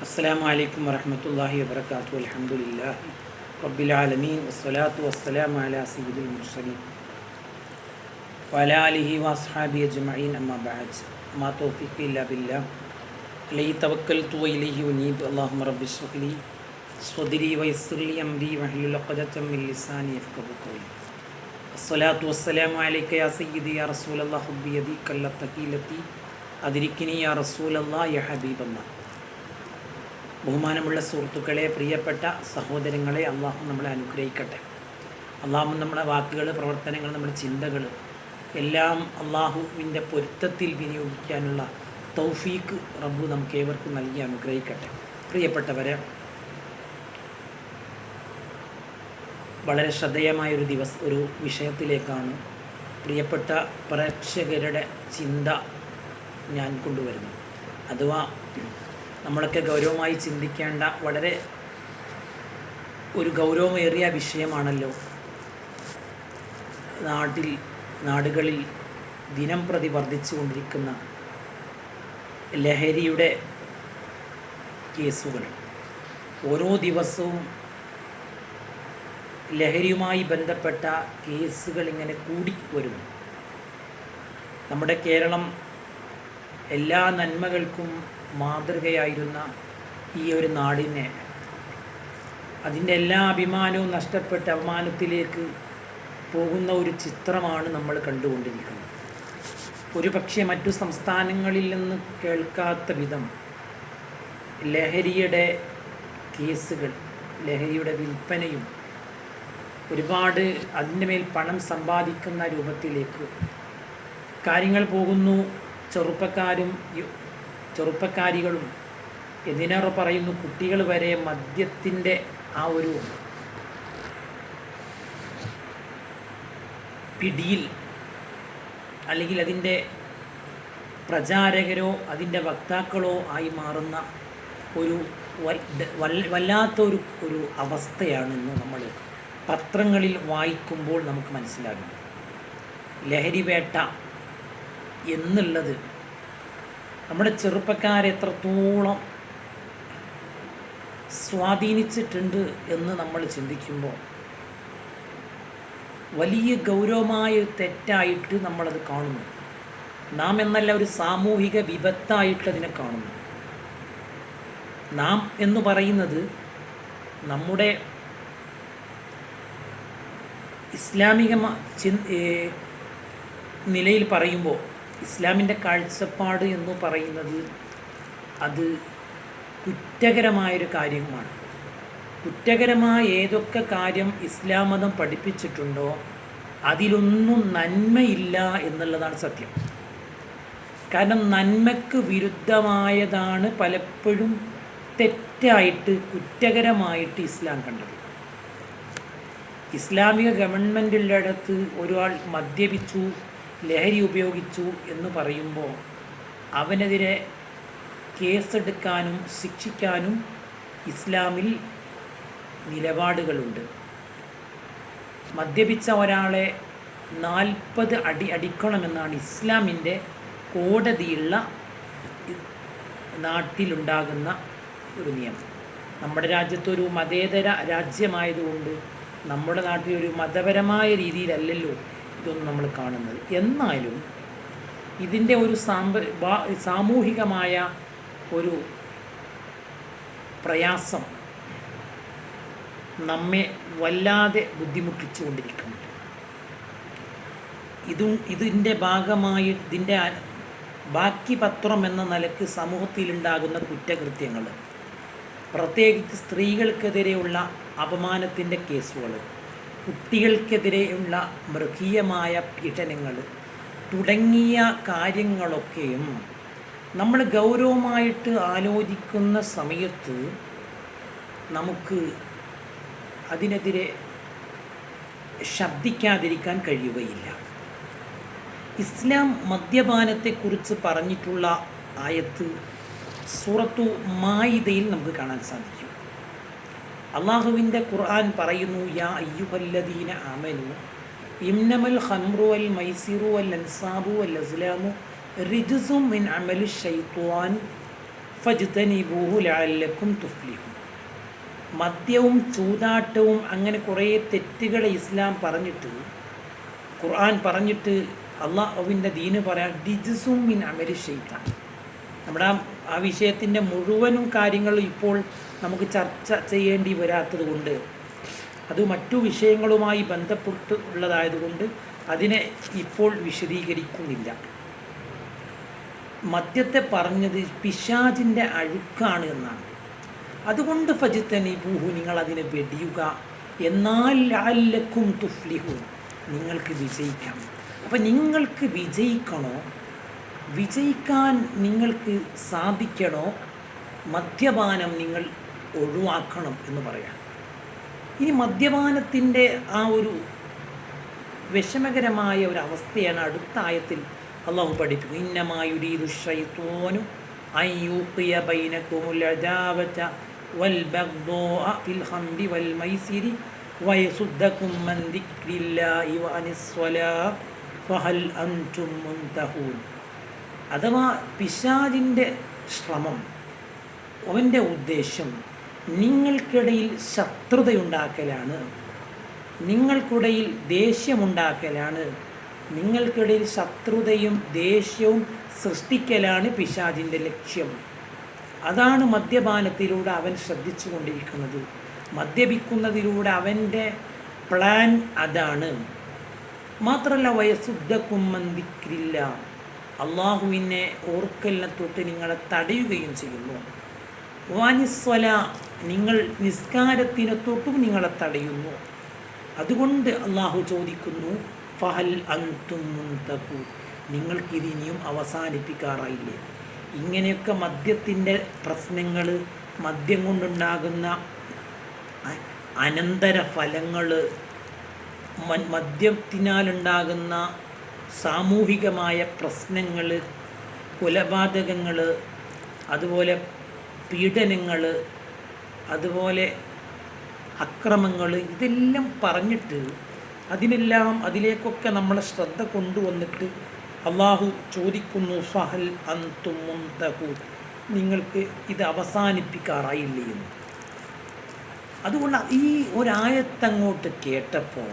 السلام عليكم ورحمة الله وبركاته الحمد لله رب العالمين والصلاة والسلام على سيد المرسلين وعلى آله وأصحابه أجمعين أما بعد ما توفيقي إلا بالله. عليه توكلت وإليه أنيب. اللهم رب اشرح لي صدري ويسر لي أمري واحلل عقدة من لساني يفقهوا قولي. الصلاة والسلام عليك يا سيدي يا رسول الله خذ بيدي كلا التقيلتي أدركني يا رسول الله يا حبيب الله. ബഹുമാനമുള്ള സുഹൃത്തുക്കളെ പ്രിയപ്പെട്ട സഹോദരങ്ങളെ അള്ളാഹു നമ്മളെ അനുഗ്രഹിക്കട്ടെ. അള്ളാഹു നമ്മുടെ വാക്കുകൾ പ്രവർത്തനങ്ങൾ നമ്മുടെ ചിന്തകൾ എല്ലാം അള്ളാഹുവിന്റെ പൊരുത്തത്തിൽ വിനിയോഗിക്കാനുള്ള തൗഫീക്ക് റബ്ബു നമുക്ക് ഏവർക്കും നൽകി അനുഗ്രഹിക്കട്ടെ. പ്രിയപ്പെട്ടവരെ വളരെ ശ്രദ്ധേയമായ ഒരു ദിവസ ഒരു വിഷയത്തിലേക്കാണ് പ്രിയപ്പെട്ട പ്രേക്ഷകരുടെ ചിന്ത ഞാൻ കൊണ്ടുവരുന്നത്. അഥവാ നമ്മളൊക്കെ ഗൗരവമായി ചിന്തിക്കേണ്ട വളരെ ഒരു ഗൗരവമേറിയ വിഷയമാണല്ലോ. നാട്ടിൽ നാടുകളിൽ ദിനം പ്രതി വർദ്ധിച്ചുകൊണ്ടിരിക്കുന്ന ലഹരിയുടെ കേസുകൾ. ഓരോ ദിവസവും ലഹരിയുമായി ബന്ധപ്പെട്ട കേസുകൾ ഇങ്ങനെ കൂടി വരുന്നു നമ്മുടെ കേരളം എല്ലാ നന്മകൾക്കും മാതൃകയായിരുന്ന ഈ ഒരു നാടിനെ അതിന്റെ എല്ലാ അഭിമാനവും നഷ്ടപ്പെട്ട് അപമാനത്തിലേക്ക് പോകുന്ന ഒരു ചിത്രമാണ് നമ്മൾ കണ്ടുകൊണ്ടിരിക്കുന്നത്. ഒരു പക്ഷേ മറ്റു സംസ്ഥാനങ്ങളിൽ നിന്ന് കേൾക്കാത്ത വിധം ലഹരിയുടെ കേസുകൾ ലഹരിയുടെ വിൽപ്പനയും ഒരുപാട് അതിന്റെ മേൽ പണം സമ്പാദിക്കുന്ന രൂപത്തിലേക്ക് കാര്യങ്ങൾ പോകുന്നു. ചെറുപ്പക്കാരും ചെറുപ്പക്കാരികളും എന്തിനേറെ പറയുന്നു കുട്ടികൾ വരെ മദ്യത്തിന്റെ ആ ഒരു പിടിയിൽ അല്ലെങ്കിൽ അതിന്റെ പ്രചാരകരോ അതിന്റെ വക്താക്കളോ ആയി മാറുന്ന ഒരു വല്ലാത്ത ഒരു അവസ്ഥയാണ് ഇന്ന് നമ്മൾ പത്രങ്ങളിൽ വായിക്കുമ്പോൾ നമുക്ക് മനസ്സിലാകുന്നത്. ലഹരിവേട്ട എന്നുള്ളത് നമ്മുടെ ചെറുപ്പക്കാരെ എത്രത്തോളം സ്വാധീനിച്ചിട്ടുണ്ട് എന്ന് നമ്മൾ ചിന്തിക്കുമ്പോൾ വലിയ ഗൗരവമായ തെറ്റായിട്ട് നമ്മളത് കാണുന്നു. നാം എന്നല്ല ഒരു സാമൂഹിക വിപത്തായിട്ട് അതിനെ കാണുന്നു. നാം എന്ന് പറയുന്നത് നമ്മുടെ ഇസ്ലാമിക നിലയിൽ പറയുമ്പോൾ ഇസ്ലാമിന്റെ കാഴ്ചപ്പാട് എന്ന് പറയുന്നത് അത് കുറ്റകരമായൊരു കാര്യമാണ്. കുറ്റകരമായ ഏതൊക്കെ കാര്യം ഇസ്ലാം മതം പഠിപ്പിച്ചിട്ടുണ്ടോ അതിലൊന്നും നന്മയില്ല എന്നുള്ളതാണ് സത്യം. കാരണം നന്മയ്ക്ക് വിരുദ്ധമായതാണ് പലപ്പോഴും തെറ്റായിട്ട് കുറ്റകരമായിട്ട് ഇസ്ലാം കണ്ടത്. ഇസ്ലാമിക ഗവൺമെന്റുള്ളിടത്ത് ഒരാൾ മദ്യപിച്ചു ലഹരി ഉപയോഗിച്ചു എന്ന് പറയുമ്പോൾ അവനെതിരെ കേസെടുക്കാനും ശിക്ഷിക്കാനും ഇസ്ലാമിൽ നിലപാടുകളുണ്ട്. മദ്യപിച്ച ഒരാളെ നാൽപ്പത് അടി അടിക്കണമെന്നാണ് ഇസ്ലാമിന്റെ കോടതിയുള്ള നാട്ടിലുണ്ടാകുന്ന ഒരു നിയമം. നമ്മുടെ രാജ്യത്തൊരു മതേതര രാജ്യമായതുകൊണ്ട് നമ്മുടെ നാട്ടിൽ ഒരു മതപരമായ രീതിയിലല്ലല്ലോ ഇതൊന്നും നമ്മൾ കാണുന്നത്. എന്നാലും ഇതിന്റെ ഒരു സാമ്പ സാമൂഹികമായ ഒരു പ്രയാസം നമ്മെ വല്ലാതെ ബുദ്ധിമുട്ടിച്ചു കൊണ്ടിരിക്കുന്നുണ്ട്. ഇതും ഇതിന്റെ ഭാഗമായി ഇതിന്റെ ബാക്കി പത്രം എന്ന നിലയ്ക്ക് സമൂഹത്തിലുണ്ടാകുന്ന കുറ്റകൃത്യങ്ങൾ പ്രത്യേകിച്ച് സ്ത്രീകൾക്കെതിരെയുള്ള അപമാനത്തിന്റെ കേസുകൾ കുട്ടികൾക്കെതിരെയുള്ള മൃഗീയമായ പീഡനങ്ങൾ തുടങ്ങിയ കാര്യങ്ങളൊക്കെയും നമ്മൾ ഗൗരവമായിട്ട് ആലോചിക്കുന്ന സമയത്ത് നമുക്ക് അതിനെതിരെ ശബ്ദിക്കാതിരിക്കാൻ കഴിയുകയില്ല. ഇസ്ലാം മദ്യപാനത്തെക്കുറിച്ച് പറഞ്ഞിട്ടുള്ള ആയത്ത് സൂറത്തു മായിതയിൽ നമുക്ക് കാണാൻ സാധിക്കും. അള്ളാഹുവിന്റെ ഖുർആൻ പറയുന്നു യാ അയ്യുഹല്ലദീന അമനു ഇംനമൽ ഖംറു അൽ മൈസിറു അൽ അൻസാബു അൽ അസ്ലാമു റിജുസും മിൻ അമലി ഷൈത്വാൻ ഫജ്തനിബൂഹു ലഅല്ലക്കും തുഫ്ലിഹു. മദ്യവും ചൂതാട്ടവും അങ്ങനെ കുറേ തെറ്റുകൾ ഇസ്ലാം പറഞ്ഞിട്ട് ഖുർആൻ പറഞ്ഞിട്ട് അള്ളാഹുവിന്റെ ദീന് പറയാം ഡിജിസും മിൻ അമരി ഷെയ്ത്താൻ നമ്മുടെ ആ- വിഷയത്തിന്റെ മുഴുവനും കാര്യങ്ങളും ഇപ്പോൾ നമുക്ക് ചർച്ച ചെയ്യേണ്ടി വരാത്തത് കൊണ്ട് അത് മറ്റു വിഷയങ്ങളുമായി ബന്ധപ്പെട്ട് ഉള്ളതായതുകൊണ്ട് അതിനെ ഇപ്പോൾ വിശദീകരിക്കുന്നില്ല. മദ്യത്തെ പറഞ്ഞത് പിശാചിന്റെ അഴുക്കാണ് എന്നാണ്. അതുകൊണ്ട് ഫജിത്തനി ബൂഹു നിങ്ങൾ അതിനെ വെടിയുക. എന്നാൽ ലാലക്കും തുഫ്ലിഹു നിങ്ങൾക്ക് വിജയിക്കാം. അപ്പം നിങ്ങൾക്ക് വിജയിക്കണോ? വിജയിക്കാൻ നിങ്ങൾക്ക് സാധിക്കണോ? മദ്യപാനം നിങ്ങൾ ഒഴിവാക്കണം എന്ന് പറയാം. ഇനി മദ്യപാനത്തിന്റെ ആ ഒരു വിഷമകരമായ ഒരു അവസ്ഥയാണ് അടുത്ത ആയത്തിൽ അള്ളാഹു പഠിപ്പിക്കും. ഇന്നമായുരീദു ഷൈത്തോനു അയ്യൂഖിയ ബൈനക്കുമുൽ വൽ ബഗ്ദാഅ ഫിൽ ഹംദി വൽ മൈസിരി വയസുദ്ദക്കും മൻ ദിക്രില്ലാഹി വഅനിസ് സ്വലാ ഫഹൽ അൻതും മുൻതഹൂൻ അഥവാ പിശാജിന്റെ ശ്രമം അവന്റെ ഉദ്ദേശം നിങ്ങൾക്കിടയിൽ ശത്രുതയുണ്ടാക്കലാണ് നിങ്ങൾക്കിടയിൽ ദേഷ്യമുണ്ടാക്കലാണ് നിങ്ങൾക്കിടയിൽ ശത്രുതയും ദേഷ്യവും സൃഷ്ടിക്കലാണ് പിശാജിന്റെ ലക്ഷ്യം. അതാണ് മദ്യപാനത്തിലൂടെ അവൻ ശ്രദ്ധിച്ചു കൊണ്ടിരിക്കുന്നത് മദ്യപിക്കുന്നതിലൂടെ അവന്റെ പ്ലാൻ അതാണ്. മാത്രമല്ല വയസ്സുദ്ധ മന്ദിക്കില്ല അള്ളാഹുവിനെ ഓർക്കലിനെ തൊട്ട് നിങ്ങളെ തടയുകയും ചെയ്യുന്നു. വാനിസ്വല നിങ്ങൾ നിസ്കാരത്തിനെ തൊട്ടും നിങ്ങളെ തടയുന്നു. അതുകൊണ്ട് അള്ളാഹു ചോദിക്കുന്നു ഫഹൽ അന്തും മുന്തഖൂ നിങ്ങൾക്കിതിനിയും അവസാനിപ്പിക്കാറായില്ലേ? ഇങ്ങനെയൊക്കെ മദ്യത്തിന്റെ പ്രശ്നങ്ങൾ മദ്യം കൊണ്ടുണ്ടാകുന്ന അനന്തര ഫലങ്ങൾ മദ്യത്തിനാലുണ്ടാകുന്ന സാമൂഹികമായ പ്രശ്നങ്ങൾ കൊലപാതകങ്ങൾ അതുപോലെ പീഡനങ്ങൾ അതുപോലെ അക്രമങ്ങൾ ഇതെല്ലാം പറഞ്ഞിട്ട് അതിനെല്ലാം അതിലേക്കൊക്കെ നമ്മളെ ശ്രദ്ധ കൊണ്ടുവന്നിട്ട് അള്ളാഹു ചോദിക്കുന്നു ഫഹൽ അന്തും മുന്തഹു നിങ്ങൾക്ക് ഇത് അവസാനിപ്പിക്കാറായില്ലേ എന്ന് അതുകൊണ്ട് ഈ ഒരായത്തങ്ങോട്ട് കേട്ടപ്പോൾ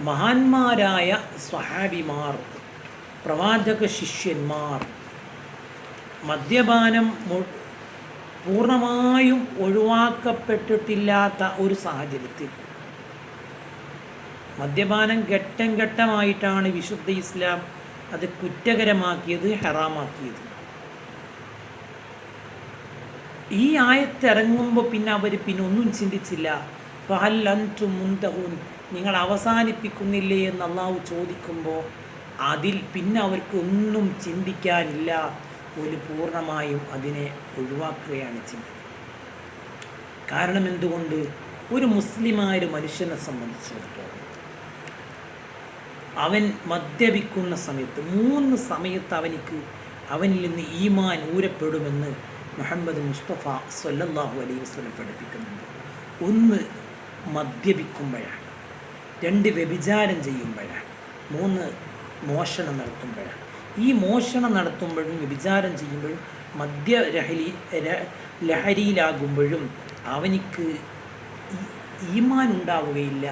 മഹാന്മാരായ സ്വഹാബിമാർ പ്രവാചക ശിഷ്യന്മാർ മദ്യപാനം പൂർണമായും ഒഴിവാക്കപ്പെട്ടിട്ടില്ലാത്ത ഒരു സാഹചര്യത്തിൽ. മദ്യപാനം ഘട്ടം ഘട്ടമായിട്ടാണ് വിശുദ്ധ ഇസ്ലാം അത് കുറ്റകരമാക്കിയത് ഹറാമാക്കിയത്. ഈ ആയത്തിറങ്ങുമ്പോൾ പിന്നെ അവർ പിന്നെ ഒന്നും ചിന്തിച്ചില്ല. ഫഹൽ അൻതു മുന്തഹൂൻ നിങ്ങൾ അവസാനിപ്പിക്കുന്നില്ലേ എന്ന് അള്ളാഹു ചോദിക്കുമ്പോൾ അതിൽ പിന്നെ അവർക്ക് ഒന്നും ചിന്തിക്കാനില്ല. ഒരു പൂർണമായും അതിനെ ഒഴിവാക്കുകയാണ് ചെയ്യുന്നത്. കാരണം എന്തുകൊണ്ട്? ഒരു മുസ്ലിമായ ഒരു മനുഷ്യനെ സംബന്ധിച്ചിടത്തോളം അവൻ മദ്യപിക്കുന്ന സമയത്ത് മൂന്ന് സമയത്ത് അവനിക്ക് അവനിൽ നിന്ന് ഈമാൻ ഊരപ്പെടുമെന്ന് മുഹമ്മദ് മുസ്തഫ സല്ലല്ലാഹു അലൈഹി വസല്ലം പഠിപ്പിക്കുന്നുണ്ട്. ഒന്ന് മദ്യപിക്കുമ്പോഴാണ്. രണ്ട് വ്യഭിചാരം ചെയ്യുമ്പോഴാണ് മൂന്ന് മോഷണം നടത്തുമ്പോഴാണ് ഈ മോഷണം നടത്തുമ്പോഴും വ്യഭിചാരം ചെയ്യുമ്പോഴും മദ്യരഹലി ലഹരിയിലാകുമ്പോഴും അവനിക്ക് ഈമാൻ ഉണ്ടാവുകയില്ല.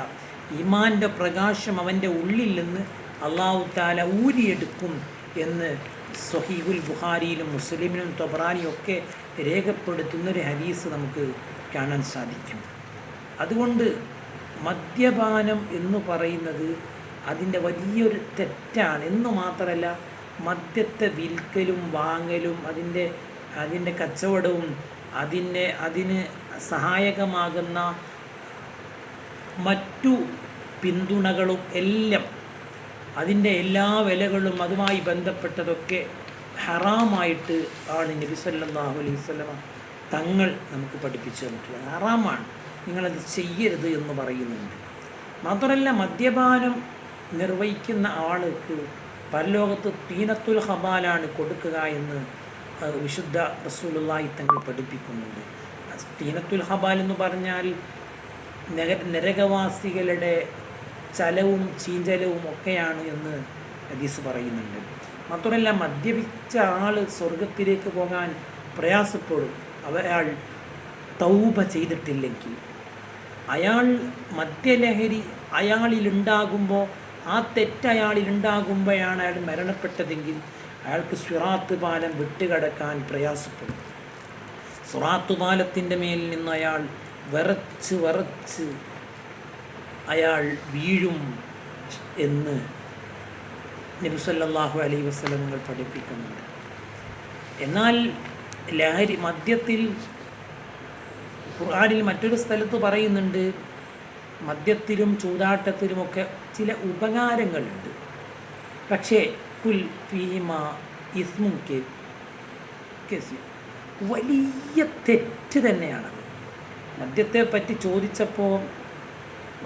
ഈമാന്റെ പ്രകാശം അവന്റെ ഉള്ളിൽ നിന്ന് അള്ളാഹു താല ഊരിയെടുക്കും എന്ന് സൊഹീബുൽ ബുഹാരിയിലും മുസ്ലിമിനും തൊബറാനിയും ഒക്കെ രേഖപ്പെടുത്തുന്നൊരു ഹദീസ് നമുക്ക് കാണാൻ സാധിക്കും. അതുകൊണ്ട് മദ്യപാനം എന്ന് പറയുന്നത് അതിന്റെ വലിയൊരു തെറ്റാണ്. എന്ന് മാത്രമല്ല മദ്യത്തെ വിൽക്കലും വാങ്ങലും അതിന്റെ അതിന്റെ കച്ചവടവും അതിന്റെ അതിന് സഹായകമാകുന്ന മറ്റു പിന്തുണകളും എല്ലാം അതിന്റെ എല്ലാ വിലകളും അതുമായി ബന്ധപ്പെട്ടതൊക്കെ ഹറാമായിട്ട് ആണ് നബി സല്ലല്ലാഹു അലൈഹി സ്വലമ തങ്ങൾ നമുക്ക് പഠിപ്പിച്ചു തന്നിട്ടുള്ളത്. ഹറാമാണ്. നിങ്ങളത് ചെയ്യരുത് എന്ന് പറയുന്നുണ്ട്. മാത്രമല്ല മദ്യപാനം നിർവഹിക്കുന്ന ആൾക്ക് പരലോകത്ത് തീനത്തുൽ ഹബാലാണ് കൊടുക്കുക എന്ന് വിശുദ്ധ റസൂലുള്ളാഹി തങ്ങൾ പഠിപ്പിക്കുന്നുണ്ട്. തീനത്തുൽ ഹബാൽ എന്ന് പറഞ്ഞാൽ നഗ നരകവാസികളുടെ ചലവും ചീഞ്ചലവും ഒക്കെയാണ് എന്ന് ഹദീസ് പറയുന്നുണ്ട്. മാത്രമല്ല മദ്യപിച്ച ആൾ സ്വർഗത്തിലേക്ക് പോകാൻ പ്രയാസപ്പെടും. അയാൾ തൗപ ചെയ്തിട്ടില്ലെങ്കിൽ അയാൾ മദ്യലഹരി അയാളിലുണ്ടാകുമ്പോൾ ആ തെറ്റ് അയാളിലുണ്ടാകുമ്പോഴാണ് അയാൾ മരണപ്പെട്ടതെങ്കിൽ അയാൾക്ക് സ്വിറാത്ത് പാലം വിട്ടുകിടക്കാൻ പ്രയാസപ്പെടും. സുറാത്ത് പാലത്തിന്റെ മേലിൽ നിന്ന് അയാൾ വിറച്ച് വിറച്ച് അയാൾ വീഴും എന്ന് നബിസല്ലാഹു അലൈ വസ്ലമങ്ങൾ പഠിപ്പിക്കുന്നുണ്ട്. എന്നാൽ ലഹരി മദ്യത്തിൽ ഖുർആാനിൽ മറ്റൊരു സ്ഥലത്ത് പറയുന്നുണ്ട് മദ്യത്തിലും ചൂതാട്ടത്തിലുമൊക്കെ ചില ഉപകാരങ്ങളുണ്ട്. പക്ഷേ കുൽ ഫീമ ഇസ്മും കേസ് വലിയ തെറ്റ് തന്നെയാണത്. മദ്യത്തെ പറ്റി ചോദിച്ചപ്പോൾ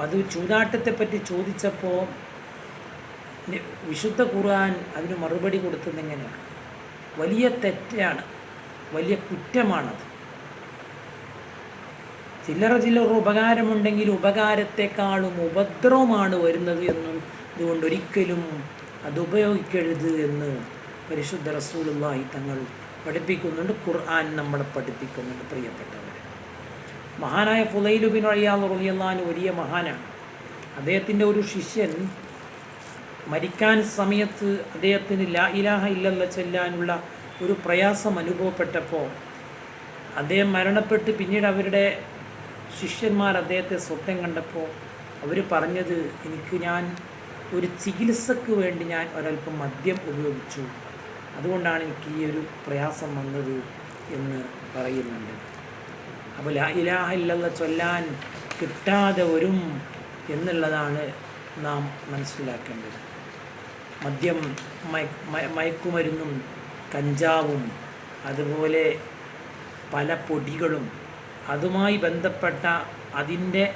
അത് ചൂതാട്ടത്തെ പറ്റി ചോദിച്ചപ്പോൾ വിശുദ്ധ ഖുർആൻ അതിന് മറുപടി കൊടുത്തത് എങ്ങനെയാണ്? വലിയ തെറ്റാണ് വലിയ കുറ്റമാണത്. ചില്ലറ ചില്ലറ ഉപകാരമുണ്ടെങ്കിൽ ഉപകാരത്തെക്കാളും ഉപദ്രവമാണ് വരുന്നത് എന്നും ഇതുകൊണ്ട് ഒരിക്കലും അത് ഉപയോഗിക്കരുത് എന്ന് പരിശുദ്ധ റസൂലുള്ളാഹി തങ്ങൾ പഠിപ്പിക്കുന്നുണ്ട് ഖുർആൻ നമ്മളെ പഠിപ്പിക്കുന്നുണ്ട് പ്രിയപ്പെട്ടവർ മഹാനായ ഫുലൈലുബിൻ അൻഹു വലിയ മഹാനാണ്. അദ്ദേഹത്തിന്റെ ഒരു ശിഷ്യൻ മരിക്കാൻ സമയത്ത് അദ്ദേഹത്തിന് ലാ ഇലാഹ ഇല്ലല്ല ചെല്ലാനുള്ള ഒരു പ്രയാസം അനുഭവപ്പെട്ടപ്പോൾ അദ്ദേഹം മരണപ്പെട്ട് പിന്നീട് അവരുടെ ശിഷ്യന്മാർ അദ്ദേഹത്തെ സ്വപ്നം കണ്ടപ്പോൾ അവർ പറഞ്ഞത് എനിക്ക് ഞാൻ ഒരു ചികിത്സക്ക് വേണ്ടി ഞാൻ ഒരല്പം മദ്യം ഉപയോഗിച്ചു. അതുകൊണ്ടാണ് എനിക്ക് ഈ ഒരു പ്രയാസം വന്നത് എന്ന് പറയുന്നുണ്ട്. അപ്പോൾ ലാ ഇലാഹ ചൊല്ലാൻ കിട്ടാതെ വരും എന്നുള്ളതാണ് നാം മനസ്സിലാക്കേണ്ടത്. മദ്യം മയക്കുമരുന്നും കഞ്ചാവും അതുപോലെ പല പൊടികളും അതുമായി ബന്ധപ്പെട്ട അതിന്റെ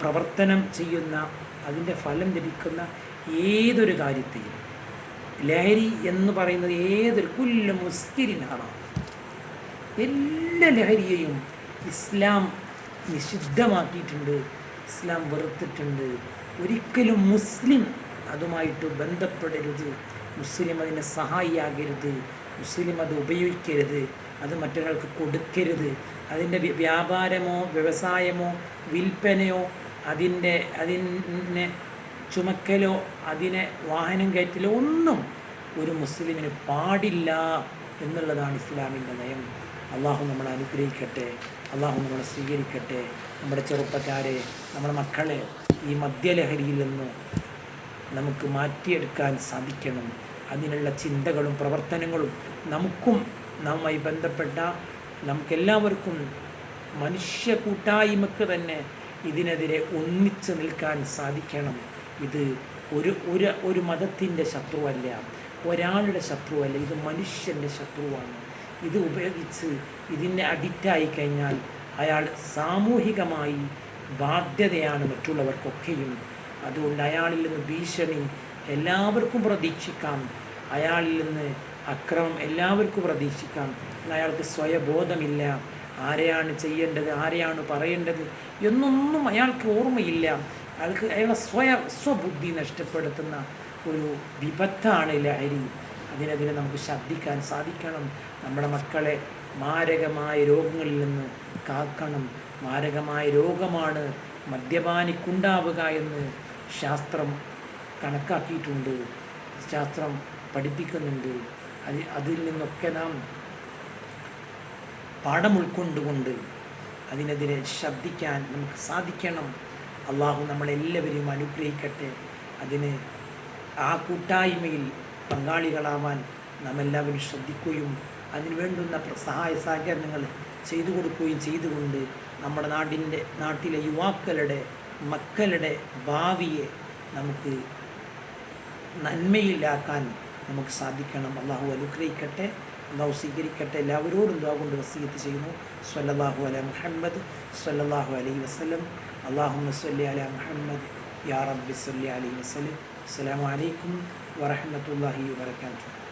പ്രവർത്തനം ചെയ്യുന്ന അതിന്റെ ഫലം ലഭിക്കുന്ന ഏതൊരു കാര്യത്തെയും. ലഹരി എന്ന് പറയുന്നത് ഏതൊരു കുല്ല മുസ്കിരിനാണോ എല്ലാ ലഹരിയെയും ഇസ്ലാം നിഷിദ്ധമാക്കിയിട്ടുണ്ട് ഇസ്ലാം വെറുത്തിട്ടുണ്ട്. ഒരിക്കലും മുസ്ലിം അതുമായിട്ട് ബന്ധപ്പെടരുത്. മുസ്ലിം അതിനെ സഹായിയാകരുത്. മുസ്ലിം അത് ഉപയോഗിക്കരുത്. അത് മറ്റൊരാൾക്ക് കൊടുക്കരുത്. അതിന്റെ വ്യാപാരമോ വ്യവസായമോ വിൽപ്പനയോ അതിന്റെ അതിനെ ചുമക്കലോ അതിനെ വാഹനം കയറ്റലോ ഒന്നും ഒരു മുസ്ലിമിന് പാടില്ല എന്നുള്ളതാണ് ഇസ്ലാമിന്റെ നയം. അള്ളാഹു നമ്മളെ അനുഗ്രഹിക്കട്ടെ. അള്ളാഹു നമ്മളെ സ്വീകരിക്കട്ടെ. നമ്മുടെ ചെറുപ്പക്കാരെ നമ്മുടെ മക്കളെ ഈ മദ്യലഹരിയിൽ നിന്ന് നമുക്ക് മാറ്റിയെടുക്കാൻ സാധിക്കണം. അതിനുള്ള ചിന്തകളും പ്രവർത്തനങ്ങളും നമുക്കും നാമായി ബന്ധപ്പെട്ട നമുക്കെല്ലാവർക്കും മനുഷ്യ കൂട്ടായ്മക്ക് തന്നെ ഇതിനെതിരെ ഒന്നിച്ച് നിൽക്കാൻ സാധിക്കണം. ഇത് ഒരു ഒരു ഒരു മതത്തിന്റെ ശത്രുവല്ല. ഒരാളുടെ ശത്രുവല്ല. ഇത് മനുഷ്യന്റെ ശത്രുവാണ്. ഇത് ഉപയോഗിച്ച് ഇതിനെ അഡിക്റ്റായി കഴിഞ്ഞാൽ അയാൾ സാമൂഹികമായി ബാധ്യതയാണ് മറ്റുള്ളവർക്കൊക്കെയും. അതുകൊണ്ട് അയാളിൽ നിന്ന് ഭീഷണി എല്ലാവർക്കും പ്രതീക്ഷിക്കാം. അയാളിൽ നിന്ന് അക്രമം എല്ലാവർക്കും പ്രതീക്ഷിക്കാം. അയാൾക്ക് സ്വയബോധമില്ല. ആരെയാണ് ചെയ്യേണ്ടത്? ആരെയാണ് പറയേണ്ടത്? എന്നൊന്നും അയാൾക്ക് ഓർമ്മയില്ല. അയാൾക്ക് അയാളെ സ്വയ സ്വബുദ്ധി നഷ്ടപ്പെടുത്തുന്ന ഒരു വിപത്താണ് ലഹരി അതിനെതിരെ നമുക്ക് ശബ്ദിക്കാൻ സാധിക്കണം. നമ്മുടെ മക്കളെ മാരകമായ രോഗങ്ങളിൽ നിന്ന് കാക്കണം. മാരകമായ രോഗമാണ് മദ്യപാനിക്കുണ്ടാവുക എന്ന് ശാസ്ത്രം കണക്കാക്കിയിട്ടുണ്ട്. ശാസ്ത്രം പഠിപ്പിക്കുന്നുണ്ട്. അതിൽ നിന്നൊക്കെ നാം പാഠം ഉൾക്കൊണ്ടുകൊണ്ട് അതിനെതിരെ ശബ്ദിക്കാൻ നമുക്ക് സാധിക്കണം. അള്ളാഹു നമ്മളെല്ലാവരെയും അനുഗ്രഹിക്കട്ടെ. അതിന് ആ കൂട്ടായ്മയിൽ പങ്കാളികളാവാൻ നാം എല്ലാവരും ശ്രദ്ധിക്കുകയും അതിന് വേണ്ടുന്ന സഹായ സഹകരണങ്ങൾ ചെയ്തു കൊടുക്കുകയും ചെയ്തുകൊണ്ട് നമ്മുടെ നാടിന്റെ നാട്ടിലെ യുവാക്കളുടെ മക്കളുടെ ഭാവിയെ നമുക്ക് നന്മയിലാക്കാൻ നമുക്ക് സാധിക്കണം. അള്ളാഹു അനുഗ്രഹിക്കട്ടെ അള്ളാഹു സ്വീകരിക്കട്ടെ. എല്ലാവരോടും ദുവാ കൊണ്ട് വസീയത്ത് ചെയ്യുന്നു. സല്ലല്ലാഹു അല മുഹമ്മദ് സല്ലല്ലാഹു അലൈഹി വസല്ലം. അള്ളാഹു സല്ലി അല മുഹമ്മദ്. യാ റബ്ബി സല്ലി അലൈഹി വസല്ലം. അസ്സലാമു അലൈക്കും വറഹ്മത്തുള്ളാഹി വബറകാതുഹു.